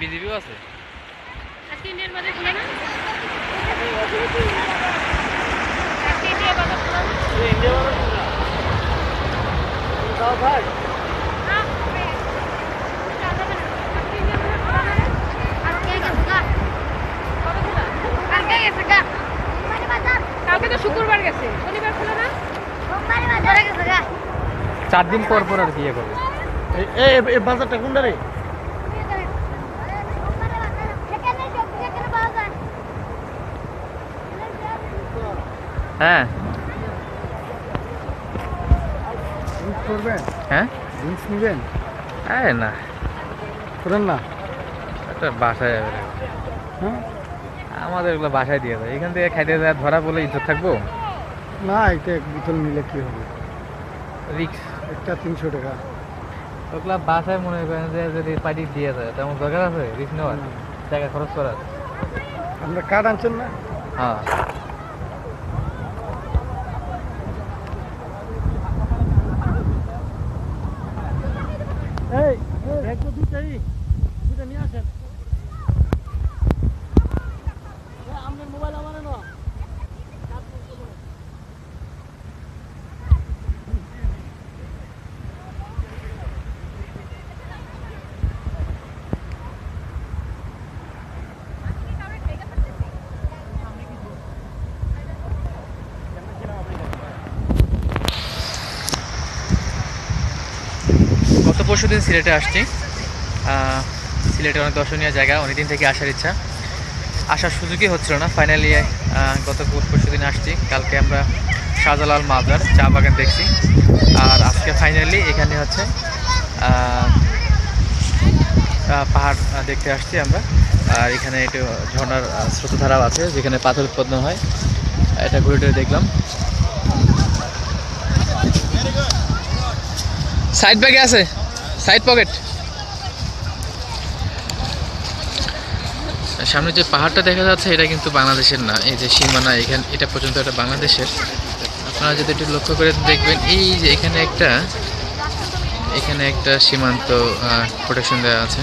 বিজেপিও আছে? আজকে ইন্ডিয়ান বাজার খুলে না? আজকে বাজার খুলে ইন্ডিয়ান বাজার খোলা। গেছে? কালকে তো শুক্রবার শনিবার খোলা না? চার দিন পর পর আর কি ইয়ে করবে? এই বাজারটা কোনটা রে? হ্যাঁ। করবেন? হ্যাঁ? ড্রিঙ্কস নেবেন? হ্যাঁ না। করেন না। একটা বাসায় যাবে হ্যাঁ? আমাদের এগুলো বাসায় দিয়ে দেয়। এখান থেকে খাইতে দেয় ধরা বলে ইজ্জত থাকব? না এটা এক বোতল নিলে কি হবে? রিক্স একটা তিনশো টাকা। ওগুলা বাসায় মনে করেন যে যদি পার্টি দিয়ে দেয় তেমন দরকার আছে? রিক্স নেওয়ার। টাকা খরচ করার? আপনার কার্ড আনছেন না? হ্যাঁ। এই ব্যাগ তো দুটাই দুটা নিয়ে আসেন আপনার মোবাইল আমার না গত পরশু দিন সিলেটে আসছি। সিলেটে অনেক দর্শনীয় জায়গা, অনেকদিন থেকে আসার ইচ্ছা। আসার সুযোগই হচ্ছিল না। ফাইনালি গত পরশু দিন আসছি। কালকে আমরা শাহজালাল মাজার চা বাগান দেখছি। আর আজকে ফাইনালি এখানে হচ্ছে পাহাড় দেখতে আসছি আমরা। আর এখানে একটু ঝর্নার স্রোতধারাও আছে, যেখানে পাথর উৎপন্ন হয়। এটা ঘুরে টুরে দেখলাম। সাইড ব্যাগে আছে? Side pocket. সামনে যে পাহাড়টা দেখা যাচ্ছে, এটা কিন্তু বাংলাদেশের না। এই যে সীমানা, এখানে এটা পর্যন্ত এটা বাংলাদেশের। আপনারা যদি একটু লক্ষ্য করে দেখবেন, এই যে এখানে একটা এখানে একটা সীমান্ত প্রোটেকশন দেওয়া আছে।